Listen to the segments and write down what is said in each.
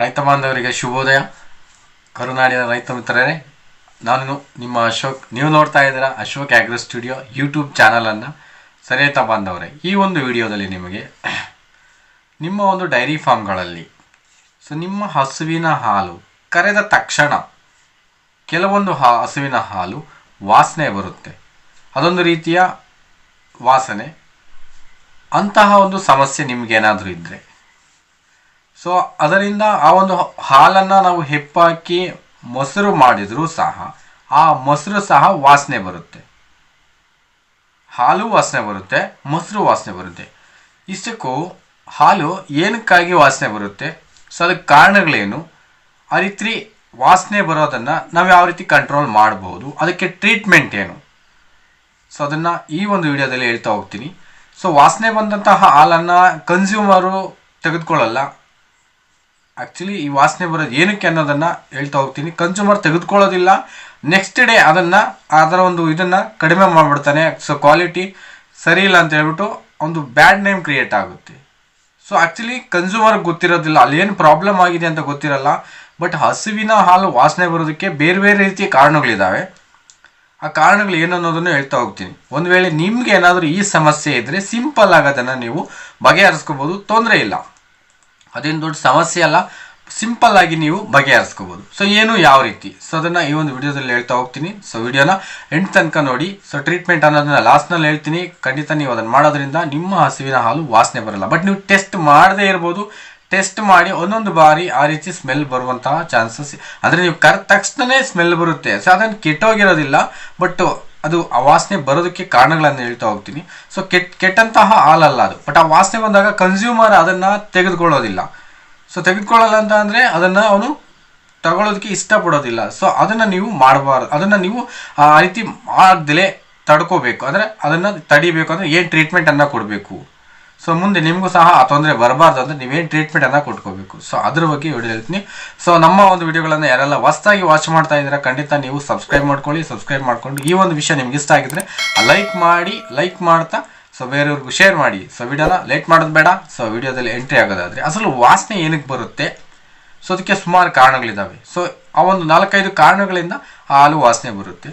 ರೈತ ಬಾಂಧವರಿಗೆ ಶುಭೋದಯ. ಕರುನಾಡಿನ ರೈತ ಮಿತ್ರರೇ, ನಾನು ನಿಮ್ಮ ಅಶೋಕ್. ನೀವು ನೋಡ್ತಾ ಇದ್ದೀರಾ ಅಶೋಕ್ ಆಗ್ರೋ ಸ್ಟುಡಿಯೋ ಯೂಟ್ಯೂಬ್ ಚಾನಲನ್ನು ಸರಿತ ಬಾಂಧವರೇ, ಈ ಒಂದು ವಿಡಿಯೋದಲ್ಲಿ ನಿಮಗೆ ನಿಮ್ಮ ಒಂದು ಡೈರಿ ಫಾರ್ಮ್ಗಳಲ್ಲಿ, ಸೊ ನಿಮ್ಮ ಹಸುವಿನ ಹಾಲು ಕರೆದ ತಕ್ಷಣ ಕೆಲವೊಂದು ಹಸುವಿನ ಹಾಲು ವಾಸನೆ ಬರುತ್ತೆ. ಅದೊಂದು ರೀತಿಯ ವಾಸನೆ. ಅಂತಹ ಒಂದು ಸಮಸ್ಯೆ ನಿಮಗೇನಾದರೂ ಇದ್ದರೆ ಸೊ ಅದರಿಂದ ಆ ಒಂದು ಹಾಲನ್ನು ನಾವು ಹೆಪ್ಪಾಕಿ ಮೊಸರು ಮಾಡಿದರೂ ಸಹ ಆ ಮೊಸರು ಸಹ ವಾಸನೆ ಬರುತ್ತೆ. ಹಾಲು ವಾಸನೆ ಬರುತ್ತೆ, ಮೊಸರು ವಾಸನೆ ಬರುತ್ತೆ. ಇಷ್ಟಕ್ಕೂ ಹಾಲು ಏನಕ್ಕಾಗಿ ವಾಸನೆ ಬರುತ್ತೆ? ಸೊ ಅದಕ್ಕೆ ಕಾರಣಗಳೇನು? ಆ ರೀತಿ ವಾಸನೆ ಬರೋದನ್ನು ನಾವು ಯಾವ ರೀತಿ ಕಂಟ್ರೋಲ್ ಮಾಡಬಹುದು ಅದಕ್ಕೆ ಟ್ರೀಟ್ಮೆಂಟ್ ಏನು? ಸೊ ಅದನ್ನು ಈ ಒಂದು ವಿಡಿಯೋದಲ್ಲಿ ಹೇಳ್ತಾ ಹೋಗ್ತೀನಿ. ಸೊ ವಾಸನೆ ಬಂದಂತಹ ಹಾಲನ್ನು ಕನ್ಸ್ಯೂಮರು ತೆಗೆದುಕೊಳ್ಳಲ್ಲ. ಆ್ಯಕ್ಚುಲಿ ಈ ವಾಸನೆ ಬರೋದು ಏನಕ್ಕೆ ಅನ್ನೋದನ್ನು ಹೇಳ್ತಾ ಹೋಗ್ತೀನಿ. ಕನ್ಸ್ಯೂಮರ್ ತೆಗೆದುಕೊಳ್ಳೋದಿಲ್ಲ. ನೆಕ್ಸ್ಟ್ ಡೇ ಅದನ್ನು, ಅದರ ಒಂದು ಇದನ್ನು ಕಡಿಮೆ ಮಾಡಿಬಿಡ್ತಾನೆ. ಸೊ ಕ್ವಾಲಿಟಿ ಸರಿ ಇಲ್ಲ ಅಂತ ಹೇಳ್ಬಿಟ್ಟು ಒಂದು ಬ್ಯಾಡ್ ನೇಮ್ ಕ್ರಿಯೇಟ್ ಆಗುತ್ತೆ. ಸೊ ಆ್ಯಕ್ಚುಲಿ ಕನ್ಸ್ಯೂಮರ್ಗೆ ಗೊತ್ತಿರೋದಿಲ್ಲ. ಅಲ್ಲೇನು ಪ್ರಾಬ್ಲಮ್ ಆಗಿದೆ ಅಂತ ಗೊತ್ತಿರಲ್ಲ. ಬಟ್ ಹಸುವಿನ ಹಾಲು ವಾಸನೆ ಬರೋದಕ್ಕೆ ಬೇರೆ ಬೇರೆ ರೀತಿಯ ಕಾರಣಗಳಿದ್ದಾವೆ ಆ ಕಾರಣಗಳು ಏನು ಅನ್ನೋದನ್ನು ಹೇಳ್ತಾ ಹೋಗ್ತೀನಿ. ಒಂದು ವೇಳೆ ನಿಮ್ಗೆ ಏನಾದರೂ ಈ ಸಮಸ್ಯೆ ಇದ್ದರೆ ಸಿಂಪಲ್ ಆಗೋದನ್ನು ನೀವು ಬಗೆಹರಿಸ್ಕೋಬೋದು. ತೊಂದರೆ ಇಲ್ಲ. ಅದೇನು ದೊಡ್ಡ ಸಮಸ್ಯೆ ಅಲ್ಲ ಸಿಂಪಲ್ ಆಗಿ ನೀವು ಬಗೆಹರಿಸ್ಕೋಬೋದು. ಸೊ ಏನು ಯಾವ ರೀತಿ? ಸೊ ಅದನ್ನು ಈ ಒಂದು ವಿಡಿಯೋದಲ್ಲಿ ಹೇಳ್ತಾ ಹೋಗ್ತೀನಿ. ಸೊ ವಿಡಿಯೋನ ಎಂಡ್ ತನಕ ನೋಡಿ. ಸೊ ಟ್ರೀಟ್ಮೆಂಟ್ ಅನ್ನೋದನ್ನ ಲಾಸ್ಟ್ನಲ್ಲಿ ಹೇಳ್ತೀನಿ. ಖಂಡಿತ ನೀವು ಅದನ್ನು ಮಾಡೋದ್ರಿಂದ ನಿಮ್ಮ ಹಸುವಿನ ಹಾಲು ವಾಸನೆ ಬರಲ್ಲ. ಬಟ್ ನೀವು ಟೆಸ್ಟ್ ಮಾಡದೇ ಇರ್ಬೋದು. ಟೆಸ್ಟ್ ಮಾಡಿ ಒಂದೊಂದು ಬಾರಿ ಆ ರೀತಿ ಸ್ಮೆಲ್ ಬರುವಂತಹ ಚಾನ್ಸಸ್ ಅಂದರೆ ನೀವು ಕರೆದ ತಕ್ಷಣನೇ ಸ್ಮೆಲ್ ಬರುತ್ತೆ. ಸೊ ಅದನ್ನು ಕೆಟ್ಟೋಗಿರೋದಿಲ್ಲ. ಬಟ್ ಅದು ಆ ವಾಸನೆ ಬರೋದಕ್ಕೆ ಕಾರಣಗಳನ್ನು ಹೇಳ್ತಾ ಹೋಗ್ತೀನಿ. ಸೊ ಕೆಟ್, ಕೆಟ್ಟಂತಹ ಹಾಲಲ್ಲ ಅದು. ಬಟ್ ಆ ವಾಸನೆ ಬಂದಾಗ ಕನ್ಸ್ಯೂಮರ್ ಅದನ್ನು ತೆಗೆದುಕೊಳ್ಳೋದಿಲ್ಲ. ಸೊ ತೆಗೆದುಕೊಳ್ಳಲ್ಲ ಅಂತ ಅಂದರೆ ಅದನ್ನು ಅವನು ತಗೊಳ್ಳೋದಕ್ಕೆ ಇಷ್ಟಪಡೋದಿಲ್ಲ. ಸೊ ಅದನ್ನು ನೀವು ಮಾಡಬಾರ್ದು. ಅದನ್ನು ನೀವು ಆ ರೀತಿ ಮಾಡದಲೇ ತಡ್ಕೋಬೇಕು. ಅಂದರೆ ಅದನ್ನು ತಡಿಬೇಕು. ಅಂದರೆ ಏನು ಟ್ರೀಟ್ಮೆಂಟನ್ನು ಕೊಡಬೇಕು? ಸೊ ಮುಂದೆ ನಿಮಗೂ ಸಹ ಆ ತೊಂದರೆ ಬರಬಾರ್ದು ಅಂದರೆ ನೀವೇನು ಟ್ರೀಟ್ಮೆಂಟನ್ನು ಕೊಟ್ಕೋಬೇಕು. ಸೊ ಅದ್ರ ಬಗ್ಗೆ ವಿಡಿಯೋ ಹೇಳ್ತೀನಿ. ಸೊ ನಮ್ಮ ಒಂದು ವಿಡಿಯೋಗಳನ್ನು ಯಾರೆಲ್ಲ ಹೊಸದಾಗಿ ವಾಚ್ ಮಾಡ್ತಾ ಇದ್ದೀರಾ, ಖಂಡಿತ ನೀವು ಸಬ್ಸ್ಕ್ರೈಬ್ ಮಾಡ್ಕೊಳ್ಳಿ ಸಬ್ಸ್ಕ್ರೈಬ್ ಮಾಡ್ಕೊಂಡು ಈ ಒಂದು ವಿಷಯ ನಿಮ್ಗೆ ಇಷ್ಟ ಆಗಿದ್ರೆ ಲೈಕ್ ಮಾಡಿ ಲೈಕ್ ಮಾಡ್ತಾ ಸೊ ಬೇರೆಯವ್ರಿಗೂ ಶೇರ್ ಮಾಡಿ. ಸೊ ವಿಡಿಯೋನ ಲೇಟ್ ಮಾಡೋದು ಬೇಡ. ಸೊ ವಿಡಿಯೋದಲ್ಲಿ ಎಂಟ್ರಿ ಆಗೋದಾದರೆ ಅಸಲು ವಾಸನೆ ಏನಕ್ಕೆ ಬರುತ್ತೆ? ಸೊ ಅದಕ್ಕೆ ಸುಮಾರು ಕಾರಣಗಳಿದ್ದಾವೆ ಸೊ ಆ ಒಂದು ನಾಲ್ಕೈದು ಕಾರಣಗಳಿಂದ ಹಾಲು ವಾಸನೆ ಬರುತ್ತೆ.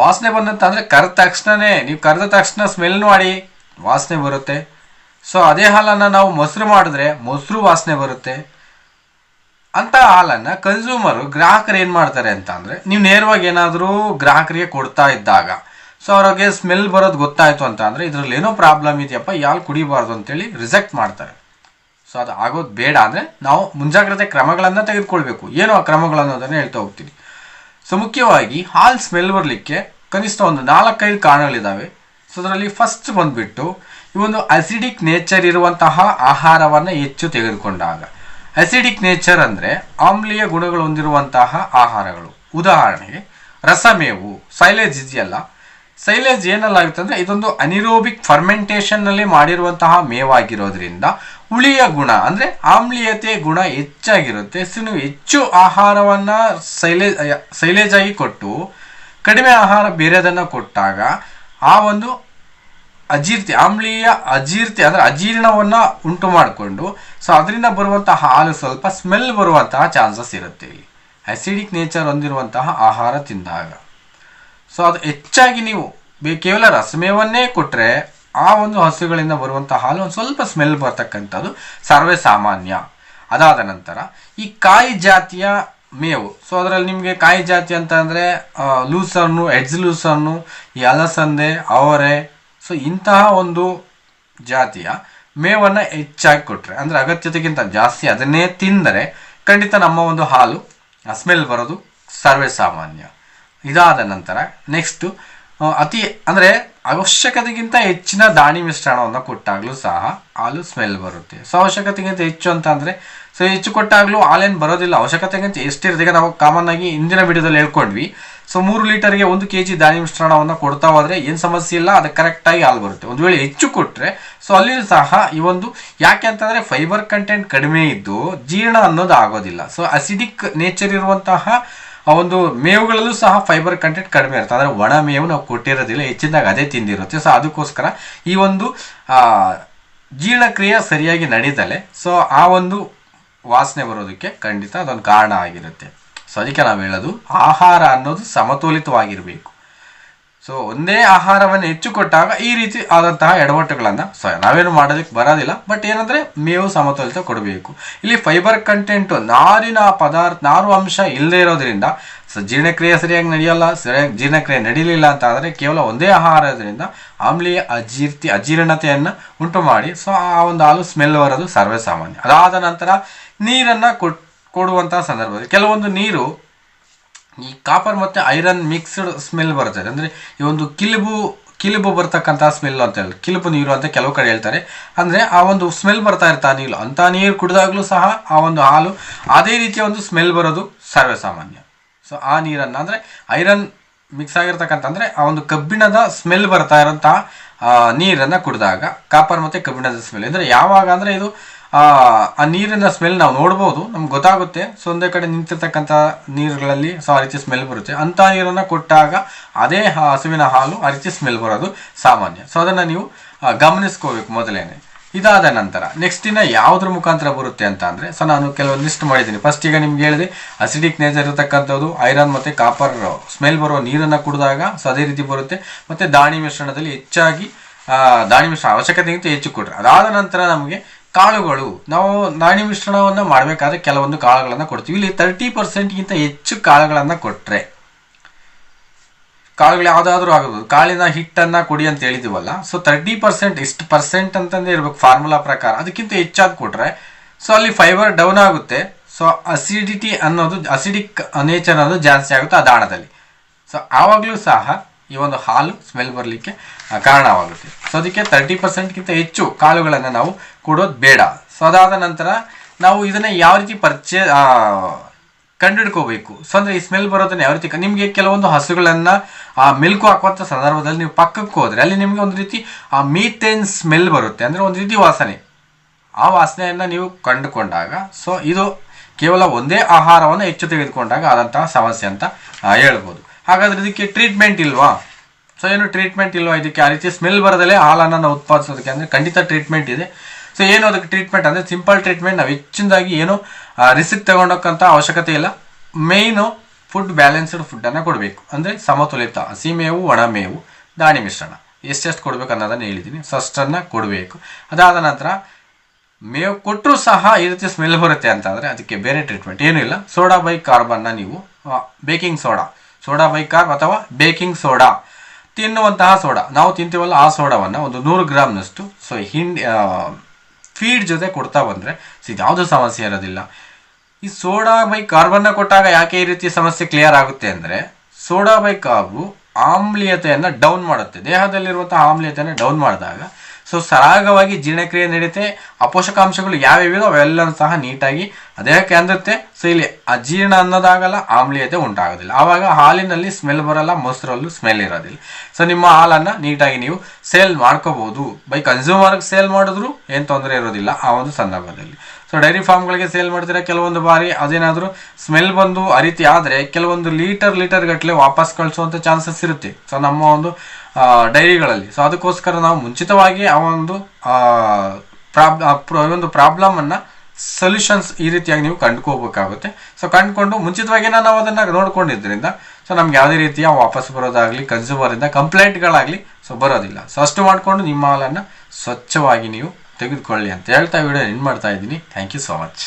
ವಾಸನೆ ಬಂದಂತ ಅಂದರೆ ಕರೆದ ತಕ್ಷಣವೇ ನೀವು ಕರೆದ ತಕ್ಷಣ ಸ್ಮೆಲ್ ಮಾಡಿ ವಾಸನೆ ಬರುತ್ತೆ. ಸೊ ಅದೇ ಹಾಲನ್ನು ನಾವು ಮೊಸರು ಮಾಡಿದ್ರೆ ಮೊಸರು ವಾಸನೆ ಬರುತ್ತೆ. ಅಂತ ಹಾಲನ್ನು ಕನ್ಸ್ಯೂಮರು ಗ್ರಾಹಕರು ಏನು ಮಾಡ್ತಾರೆ ಅಂತ ಅಂದರೆ, ನೀವು ನೇರವಾಗಿ ಏನಾದರೂ ಗ್ರಾಹಕರಿಗೆ ಕೊಡ್ತಾ ಇದ್ದಾಗ ಸೊ ಅವ್ರಿಗೆ ಸ್ಮೆಲ್ ಬರೋದು ಗೊತ್ತಾಯಿತು ಅಂತ ಅಂದರೆ, ಇದರಲ್ಲಿ ಏನೋ ಪ್ರಾಬ್ಲಮ್ ಇದೆಯಪ್ಪ ಯಾರು ಕುಡಿಬಾರ್ದು ಅಂತೇಳಿ ರಿಜೆಕ್ಟ್ ಮಾಡ್ತಾರೆ. ಸೊ ಅದು ಆಗೋದು ಬೇಡ ಅಂದರೆ, ನಾವು ಮುಂಜಾಗ್ರತೆ ಕ್ರಮಗಳನ್ನು ತೆಗೆದುಕೊಳ್ಬೇಕು. ಏನು ಆ ಕ್ರಮಗಳು ಅನ್ನೋದನ್ನು ಹೇಳ್ತಾ ಹೋಗ್ತೀನಿ. ಸೊ ಮುಖ್ಯವಾಗಿ ಹಾಲು ಸ್ಮೆಲ್ ಬರಲಿಕ್ಕೆ ಕನಿಷ್ಠ ಒಂದು ನಾಲ್ಕೈದು ಕಾರಣಗಳಿದ್ದಾವೆ ಸೊ ಅದರಲ್ಲಿ ಫಸ್ಟ್ ಬಂದುಬಿಟ್ಟು ಈ ಒಂದು ಅಸಿಡಿಕ್ ನೇಚರ್ ಇರುವಂತಹ ಆಹಾರವನ್ನು ಹೆಚ್ಚು ತೆಗೆದುಕೊಂಡಾಗ. ಅಸಿಡಿಕ್ ನೇಚರ್ ಅಂದರೆ ಆಮ್ಲೀಯ ಗುಣಗಳು ಹೊಂದಿರುವಂತಹ ಆಹಾರಗಳು. ಉದಾಹರಣೆಗೆ, ರಸಮೇವು ಸೈಲೇಜ್ ಇದೆಯಲ್ಲ ಸೈಲೇಜ್ ಏನಲ್ಲಾಗುತ್ತೆ ಅಂದರೆ ಇದೊಂದು ಅನಿರೋಬಿಕ್ ಫರ್ಮೆಂಟೇಷನ್ನಲ್ಲಿ ಮಾಡಿರುವಂತಹ ಮೇವಾಗಿರೋದ್ರಿಂದ ಹುಳಿಯ ಗುಣ ಅಂದರೆ ಆಮ್ಲೀಯತೆ ಗುಣ ಹೆಚ್ಚಾಗಿರುತ್ತೆ. ಸೊ ಹೆಚ್ಚು ಆಹಾರವನ್ನು ಸೈಲೇಜ್ ಸೈಲೇಜಾಗಿ ಕೊಟ್ಟು ಕಡಿಮೆ ಆಹಾರ ಬೇರೆದನ್ನು ಕೊಟ್ಟಾಗ ಆ ಒಂದು ಅಜೀರ್ತಿ, ಆಮ್ಲೀಯ ಅಜೀರ್ತಿ ಅಂದರೆ ಅಜೀರ್ಣವನ್ನು ಉಂಟು ಮಾಡಿಕೊಂಡು ಸೊ ಅದರಿಂದ ಬರುವಂತಹ ಹಾಲು ಸ್ವಲ್ಪ ಸ್ಮೆಲ್ ಬರುವಂತಹ ಚಾನ್ಸಸ್ ಇರುತ್ತೆ ಇಲ್ಲಿ. ಅಸಿಡಿಕ್ ನೇಚರ್ ಹೊಂದಿರುವಂತಹ ಆಹಾರ ತಿಂದಾಗ. ಸೊ ಅದು ಹೆಚ್ಚಾಗಿ ನೀವು ಕೇವಲ ರಸಮೇವನ್ನೇ ಕೊಟ್ಟರೆ ಆ ಒಂದು ಹಸುಗಳಿಂದ ಬರುವಂಥ ಹಾಲು ಒಂದು ಸ್ವಲ್ಪ ಸ್ಮೆಲ್ ಬರ್ತಕ್ಕಂಥದ್ದು ಸರ್ವೇ ಸಾಮಾನ್ಯ. ಅದಾದ ನಂತರ ಈ ಕಾಯಿ ಜಾತಿಯ ಮೇವು ಸೊ ಅದರಲ್ಲಿ ನಿಮಗೆ ಕಾಯಿ ಜಾತಿ ಅಂತ ಅಂದರೆ ಲೂಸನ್ನು, ಎಡ್ಜ್ ಲೂಸನ್ನು, ಈ ಅಲಸಂದೆ, ಅವರೆ ಸೊ ಇಂತಹ ಒಂದು ಜಾತಿಯ ಮೇವನ್ನು ಹೆಚ್ಚಾಗಿ ಕೊಟ್ಟರೆ ಅಂದರೆ ಅಗತ್ಯತೆಗಿಂತ ಜಾಸ್ತಿ ಅದನ್ನೇ ತಿಂದರೆ ಖಂಡಿತ ನಮ್ಮ ಒಂದು ಹಾಲು ಸ್ಮೆಲ್ ಬರೋದು ಸರ್ವೇ ಸಾಮಾನ್ಯ. ಇದಾದ ನಂತರ ನೆಕ್ಸ್ಟು ಅತಿ, ಅಂದರೆ ಅವಶ್ಯಕತೆಗಿಂತ ಹೆಚ್ಚಿನ ದಾಣಿ ಮಿಶ್ರಣವನ್ನು ಕೊಟ್ಟಾಗಲೂ ಸಹ ಹಾಲು ಸ್ಮೆಲ್ ಬರುತ್ತೆ. ಸೊ ಅವಶ್ಯಕತೆಗಿಂತ ಹೆಚ್ಚು ಅಂತ ಅಂದರೆ ಸೊ ಹೆಚ್ಚು ಕೊಟ್ಟಾಗಲೂ ಹಾಲೇನು ಬರೋದಿಲ್ಲ. ಅವಶ್ಯಕತೆಗಿಂತ ಎಷ್ಟಿರುತ್ತೆ ಈಗ ನಾವು ಕಾಮನ್ ಆಗಿ ಇಂದಿನ ವಿಡಿಯೋದಲ್ಲಿ ಹೇಳ್ಕೊಂಡ್ವಿ. ಸೊ ಮೂರು ಲೀಟರ್ಗೆ ಒಂದು ಕೆ ಜಿ ಧಾನ್ಯ ಮಿಶ್ರಣವನ್ನು ಕೊಡ್ತಾ ಹೋದರೆ ಏನು ಸಮಸ್ಯೆ ಇಲ್ಲ, ಅದು ಕರೆಕ್ಟಾಗಿ ಹಾಲು ಬರುತ್ತೆ. ಒಂದು ವೇಳೆ ಹೆಚ್ಚು ಕೊಟ್ಟರೆ ಸೊ ಅಲ್ಲಿಯೂ ಸಹ ಈ ಒಂದು ಯಾಕೆ ಅಂತಂದರೆ ಫೈಬರ್ ಕಂಟೆಂಟ್ ಕಡಿಮೆ ಇದ್ದು ಜೀರ್ಣ ಅನ್ನೋದು ಆಗೋದಿಲ್ಲ. ಸೊ ಅಸಿಡಿಕ್ ನೇಚರ್ ಇರುವಂತಹ ಆ ಒಂದು ಮೇವುಗಳಲ್ಲೂ ಸಹ ಫೈಬರ್ ಕಂಟೆಂಟ್ ಕಡಿಮೆ ಇರುತ್ತೆ. ಅಂದರೆ ಒಣ ಮೇವು ನಾವು ಕೊಟ್ಟಿರೋದಿಲ್ಲ, ಹೆಚ್ಚಿನದಾಗ ಅದೇ ತಿಂದಿರುತ್ತೆ. ಸೊ ಅದಕ್ಕೋಸ್ಕರ ಈ ಒಂದು ಜೀರ್ಣಕ್ರಿಯೆ ಸರಿಯಾಗಿ ನಡೀತಲೆ. ಸೊ ಆ ಒಂದು ವಾಸನೆ ಬರೋದಕ್ಕೆ ಖಂಡಿತ ಅದೊಂದು ಕಾರಣ ಆಗಿರುತ್ತೆ. ಸೊ ಅದಕ್ಕೆ ನಾವು ಹೇಳೋದು, ಆಹಾರ ಅನ್ನೋದು ಸಮತೋಲಿತವಾಗಿರಬೇಕು. ಸೊ ಒಂದೇ ಆಹಾರವನ್ನು ಹೆಚ್ಚು ಕೊಟ್ಟಾಗ ಈ ರೀತಿ ಆದಂತಹ ಎಡವಟ್ಟುಗಳನ್ನು ಸೊ ನಾವೇನು ಮಾಡೋದಕ್ಕೆ ಬರೋದಿಲ್ಲ. ಬಟ್ ಏನಂದರೆ, ಮೇವು ಸಮತೋಲಿತ ಕೊಡಬೇಕು. ಇಲ್ಲಿ ಫೈಬರ್ ಕಂಟೆಂಟು ನಾರಿನ ಪದಾರ್ಥ, ನಾರು ಅಂಶ ಇಲ್ಲದೇ ಇರೋದ್ರಿಂದ, ಸೊ ಜೀರ್ಣಕ್ರಿಯೆ ಸರಿಯಾಗಿ ನಡೆಯಲ್ಲ, ಸರಿಯಾಗಿ ಜೀರ್ಣಕ್ರಿಯೆ ನಡೀಲಿಲ್ಲ ಅಂತ ಆದರೆ ಕೇವಲ ಒಂದೇ ಆಹಾರದಿಂದ ಆಮ್ಲೀಯ ಅಜೀರ್ತಿ, ಅಜೀರ್ಣತೆಯನ್ನು ಉಂಟು ಮಾಡಿ ಸೊ ಆ ಒಂದು ಹಾಲು ಸ್ಮೆಲ್ ಬರೋದು ಸರ್ವೇ ಸಾಮಾನ್ಯ ಅದಾದ ನಂತರ ನೀರನ್ನು ಕೊಟ್ ಕೊಡುವಂತಹ ಸಂದರ್ಭದಲ್ಲಿ ಕೆಲವೊಂದು ನೀರು ಈ ಕಾಪರ್ ಮತ್ತು ಐರನ್ ಮಿಕ್ಸ್ಡ್ ಸ್ಮೆಲ್ ಬರ್ತದೆ ಅಂದರೆ ಈ ಒಂದು ಕಿಲುಬು ಕಿಲುಬು ಬರ್ತಕ್ಕಂಥ ಸ್ಮೆಲ್ ಅಂತ ಹೇಳಿ. ಕಿಲುಬು ನೀರು ಅಂತ ಕೆಲವು ಕಡೆ ಹೇಳ್ತಾರೆ. ಅಂದರೆ ಆ ಒಂದು ಸ್ಮೆಲ್ ಬರ್ತಾ ಇರ್ತಾ ನೀರು. ಅಂಥ ನೀರು ಕುಡಿದಾಗಲೂ ಸಹ ಆ ಒಂದು ಹಾಲು ಅದೇ ರೀತಿಯ ಒಂದು ಸ್ಮೆಲ್ ಬರೋದು ಸರ್ವೇಸಾಮಾನ್ಯ. ಸೊ ಆ ನೀರನ್ನು ಅಂದರೆ ಐರನ್ ಮಿಕ್ಸ್ ಆಗಿರ್ತಕ್ಕಂಥ ಅಂದರೆ ಆ ಒಂದು ಕಬ್ಬಿಣದ ಸ್ಮೆಲ್ ಬರ್ತಾ ಇರೋಂಥ ನೀರನ್ನು ಕುಡಿದಾಗ ಕಾಪರ್ ಮತ್ತು ಕಬ್ಬಿಣದ ಸ್ಮೆಲ್ ಅಂದರೆ ಯಾವಾಗ ಅಂದರೆ ಇದು ಆ ನೀರಿನ ಸ್ಮೆಲ್ ನಾವು ನೋಡ್ಬೋದು, ನಮ್ಗೆ ಗೊತ್ತಾಗುತ್ತೆ. ಸೊ ಒಂದೇ ಕಡೆ ನಿಂತಿರ್ತಕ್ಕಂಥ ನೀರುಗಳಲ್ಲಿ ಸೊ ಆ ರೀತಿ ಸ್ಮೆಲ್ ಬರುತ್ತೆ. ಅಂಥ ನೀರನ್ನು ಕೊಟ್ಟಾಗ ಅದೇ ಹಸುವಿನ ಹಾಲು ಆ ರೀತಿ ಸ್ಮೆಲ್ ಬರೋದು ಸಾಮಾನ್ಯ. ಸೊ ಅದನ್ನು ನೀವು ಗಮನಿಸ್ಕೋಬೇಕು ಮೊದಲೇನೆ. ಇದಾದ ನಂತರ ನೆಕ್ಸ್ಟ್ ಇನ್ನ ಯಾವುದ್ರ ಮುಖಾಂತರ ಬರುತ್ತೆ ಅಂತ ಅಂದರೆ ಸೊ ನಾನು ಕೆಲವೊಂದು ಲಿಸ್ಟ್ ಮಾಡಿದ್ದೀನಿ. ಫಸ್ಟ್ ಈಗ ನಿಮ್ಗೆ ಹೇಳಿದೆ ಅಸಿಡಿಕ್ ನೇಚರ್ ಇರತಕ್ಕಂಥದ್ದು, ಐರನ್ ಮತ್ತು ಕಾಪರ್ ಸ್ಮೆಲ್ ಬರೋ ನೀರನ್ನು ಕುಡಿದಾಗ ಸೊ ಅದೇ ರೀತಿ ಬರುತ್ತೆ. ಮತ್ತು ದಾಣಿ ಮಿಶ್ರಣದಲ್ಲಿ ಹೆಚ್ಚಾಗಿ ದಾಣಿ ಮಿಶ್ರಣ ಅವಶ್ಯಕತೆಗಿಂತ ಹೆಚ್ಚು ಕೊಡ್ರಿ. ಅದಾದ ನಂತರ ನಮಗೆ ಕಾಳುಗಳು, ನಾವು ನಾಣಿ ಮಿಶ್ರಣವನ್ನು ಮಾಡಬೇಕಾದ್ರೆ ಕೆಲವೊಂದು ಕಾಳುಗಳನ್ನು ಕೊಡ್ತೀವಿ. ಇಲ್ಲಿ ತರ್ಟಿ ಪರ್ಸೆಂಟ್ಗಿಂತ ಹೆಚ್ಚು ಕಾಳುಗಳನ್ನು ಕೊಟ್ಟರೆ ಕಾಳುಗಳು ಯಾವುದಾದ್ರೂ ಆಗಬಹುದು ಕಾಳಿನ ಹಿಟ್ಟನ್ನು ಕೊಡಿ ಅಂತ ಹೇಳಿದೀವಲ್ಲ. ಸೊ ತರ್ಟಿ ಪರ್ಸೆಂಟ್ ಇಷ್ಟು ಪರ್ಸೆಂಟ್ ಅಂತಂದೇ ಇರಬೇಕು ಫಾರ್ಮುಲಾ ಪ್ರಕಾರ. ಅದಕ್ಕಿಂತ ಹೆಚ್ಚಾಗಿ ಕೊಟ್ಟರೆ ಸೊ ಅಲ್ಲಿ ಫೈಬರ್ ಡೌನ್ ಆಗುತ್ತೆ. ಸೊ ಅಸಿಡಿಟಿ ಅನ್ನೋದು ಅಸಿಡಿಕ್ ನೇಚರ್ ಅನ್ನೋದು ಜಾಸ್ತಿ ಆಗುತ್ತೆ ಆ ದಾಣದಲ್ಲಿ. ಸೊ ಆವಾಗಲೂ ಸಹ ಈ ಒಂದು ಹಾಲು ಸ್ಮೆಲ್ ಬರಲಿಕ್ಕೆ ಕಾರಣವಾಗುತ್ತೆ. ಸೊ ಅದಕ್ಕೆ ತರ್ಟಿ ಪರ್ಸೆಂಟ್ಗಿಂತ ಹೆಚ್ಚು ಕಾಳುಗಳನ್ನು ನಾವು ಕೊಡೋದು ಬೇಡ. ಸೊ ಅದಾದ ನಂತರ ನಾವು ಇದನ್ನು ಯಾವ ರೀತಿ ಪರ್ಚೇ ಕಂಡುಹಿಡ್ಕೋಬೇಕು. ಸೊ ಅಂದರೆ ಈ ಸ್ಮೆಲ್ ಬರೋದನ್ನ ಯಾವ ರೀತಿ ನಿಮಗೆ ಕೆಲವೊಂದು ಹಸುಗಳನ್ನು, ಆ, ಮಿಲ್ಕು ಹಾಕುವಂಥ ಸಂದರ್ಭದಲ್ಲಿ ನೀವು ಪಕ್ಕಕ್ಕೆ ಹೋದರೆ ಅಲ್ಲಿ ನಿಮಗೆ ಒಂದು ರೀತಿ, ಆ ಮೀಥೇನ್ ಸ್ಮೆಲ್ ಬರುತ್ತೆ. ಅಂದರೆ ಒಂದು ರೀತಿ ವಾಸನೆ. ಆ ವಾಸನೆಯನ್ನು ನೀವು ಕಂಡುಕೊಂಡಾಗ ಸೊ ಇದು ಕೇವಲ ಒಂದೇ ಆಹಾರವನ್ನು ಹೆಚ್ಚು ತೆಗೆದುಕೊಂಡಾಗ ಆದಂತಹ ಸಮಸ್ಯೆ ಅಂತ ಹೇಳ್ಬೋದು. ಹಾಗಾದ್ರೆ ಇದಕ್ಕೆ ಟ್ರೀಟ್ಮೆಂಟ್ ಇಲ್ವಾ? ಸೊ ಏನು ಟ್ರೀಟ್ಮೆಂಟ್ ಇಲ್ವಾ? ಇದಕ್ಕೆ ಆ ರೀತಿ ಸ್ಮೆಲ್ ಬರದಲ್ಲೇ ಹಾಲನ್ನು ನಾವು ಉತ್ಪಾದಿಸೋದಕ್ಕೆ. ಅಂದರೆ ಖಂಡಿತ ಟ್ರೀಟ್ಮೆಂಟ್ ಇದೆ. ಸೊ ಏನು ಅದಕ್ಕೆ ಟ್ರೀಟ್ಮೆಂಟ್ ಅಂದರೆ ಸಿಂಪಲ್ ಟ್ರೀಟ್ಮೆಂಟ್ ನಾವು ಹೆಚ್ಚಿನದಾಗಿ ಏನು ರಿಸಿಕ್ ತಗೊಂಡೋಕ್ಕಂಥ ಅವಶ್ಯಕತೆ ಇಲ್ಲ. ಮೇಯ್ನು ಫುಡ್ ಬ್ಯಾಲೆನ್ಸ್ಡ್ ಫುಡ್ಡನ್ನು ಕೊಡಬೇಕು. ಅಂದರೆ ಸಮತೋಲಿತ ಒಣ ಮೇವು ದಾಣಿ ಮಿಶ್ರಣ. ಎಷ್ಟೆಷ್ಟು ಕೊಡಬೇಕು ಅನ್ನೋದನ್ನು ಹೇಳಿದ್ದೀನಿ ಸೊ ಕೊಡಬೇಕು. ಅದಾದ ನಂತರ, ಮೇವು ಕೊಟ್ಟರೂ ಸಹ ಈ ರೀತಿ ಸ್ಮೆಲ್ ಬರುತ್ತೆ ಅಂತ ಅಂದರೆ ಅದಕ್ಕೆ ಬೇರೆ ಟ್ರೀಟ್ಮೆಂಟ್ ಏನೂ ಇಲ್ಲ. ಸೋಡಾ ಬೈ ಕಾರ್ಬನ್ನ ನೀವು baking soda soda bicarb ಅಥವಾ ಬೇಕಿಂಗ್ ಸೋಡಾ ತಿನ್ನುವಂತಹ ಸೋಡಾ. ನಾವು ತಿಂತೀವಲ್ಲ ಆ ಸೋಡಾವನ್ನು ಒಂದು ನೂರು ಗ್ರಾಮ್ನಷ್ಟು. ಸೊ ಹಿಂಡಿ ಫೀಡ್ ಜೊತೆ ಕೊಡ್ತಾ ಬಂದರೆ ಸೊ ಯಾವುದೂ ಸಮಸ್ಯೆ ಇರೋದಿಲ್ಲ. ಈ ಸೋಡಾ ಬೈ ಕಾರ್ಬನ್ನ ಕೊಟ್ಟಾಗ ಯಾಕೆ ಈ ರೀತಿ ಸಮಸ್ಯೆ ಕ್ಲಿಯರ್ ಆಗುತ್ತೆ ಅಂದರೆ, ಸೋಡಾ ಬೈ ಕಾರ್ಬು ಆಮ್ಲೀಯತೆಯನ್ನು ಡೌನ್ ಮಾಡುತ್ತೆ. ದೇಹದಲ್ಲಿರುವಂಥ ಆಮ್ಲೀಯತೆಯನ್ನು ಡೌನ್ ಮಾಡಿದಾಗ ಸೊ ಸರಾಗವಾಗಿ ಜೀರ್ಣಕ್ರಿಯೆ ನಡೆಯುತ್ತೆ ಅಪೋಷಕಾಂಶಗಳು ಯಾವ್ಯಾವಿದೋ ಅವೆಲ್ಲನೂ ಸಹ ನೀಟಾಗಿ ದೇಹಕ್ಕೆ ಅಂದುತ್ತೆ. ಸೊ ಇಲ್ಲಿ ಅಜೀರ್ಣ ಅನ್ನೋದಾಗಲ್ಲ, ಆಮ್ಲೀಯತೆ ಉಂಟಾಗೋದಿಲ್ಲ. ಆವಾಗ ಹಾಲಿನಲ್ಲಿ ಸ್ಮೆಲ್ ಬರಲ್ಲ, ಮೊಸರಲ್ಲೂ ಸ್ಮೆಲ್ ಇರೋದಿಲ್ಲ. ಸೊ ನಿಮ್ಮ ಹಾಲನ್ನು ನೀಟಾಗಿ ನೀವು ಸೇಲ್ ಮಾಡ್ಕೋಬಹುದು. ಬೈ ಕನ್ಸ್ಯೂಮರ್ಗೆ ಸೇಲ್ ಮಾಡಿದ್ರು ಏನು ತೊಂದರೆ ಇರೋದಿಲ್ಲ, ಆ ಒಂದು ಸಂದರ್ಭದಲ್ಲಿ. ಸೊ ಡೈರಿ ಫಾರ್ಮ್ಗಳಿಗೆ ಸೇಲ್ ಮಾಡ್ತೀರಾ ಕೆಲವೊಂದು ಬಾರಿ ಅದೇನಾದರೂ ಸ್ಮೆಲ್ ಬಂದು ಆ ರೀತಿ ಆದರೆ ಕೆಲವೊಂದು ಲೀಟರ್ ಲೀಟರ್ ಗಟ್ಟಲೆ ವಾಪಸ್ ಕಳಿಸುವಂಥ ಚಾನ್ಸಸ್ ಇರುತ್ತೆ. ಸೊ ನಮ್ಮ ಒಂದು ಡೈರಿಗಳಲ್ಲಿ ಸೊ ಅದಕ್ಕೋಸ್ಕರ ನಾವು ಮುಂಚಿತವಾಗಿ ಆ ಒಂದು ಪ್ರಾಬ್ ಒಂದು ಪ್ರಾಬ್ಲಮನ್ನು ಸೊಲ್ಯೂಷನ್ಸ್ ಈ ರೀತಿಯಾಗಿ ನೀವು ಕಂಡುಕೋಬೇಕಾಗುತ್ತೆ. ಸೊ ಕಂಡುಕೊಂಡು ಮುಂಚಿತವಾಗಿ ನಾವು ಅದನ್ನು ನೋಡ್ಕೊಂಡಿದ್ದರಿಂದ ಸೊ ನಮ್ಗೆ ಯಾವುದೇ ರೀತಿಯ ವಾಪಸ್ ಬರೋದಾಗಲಿ ಕನ್ಸ್ಯೂಮರಿಂದ ಕಂಪ್ಲೇಂಟ್ಗಳಾಗಲಿ ಸೊ ಬರೋದಿಲ್ಲ. ಸೊ ಅಷ್ಟು ಮಾಡಿಕೊಂಡು ನಿಮ್ಮ ಹಾಲನ್ನು ಸ್ವಚ್ಛವಾಗಿ ನೀವು ತೆಗೆದುಕೊಳ್ಳಿ ಅಂತ ಹೇಳ್ತಾ ವಿಡಿಯೋ ಎಂಡ್ ಮಾಡ್ತಾ ಇದ್ದೀನಿ. Thank you so much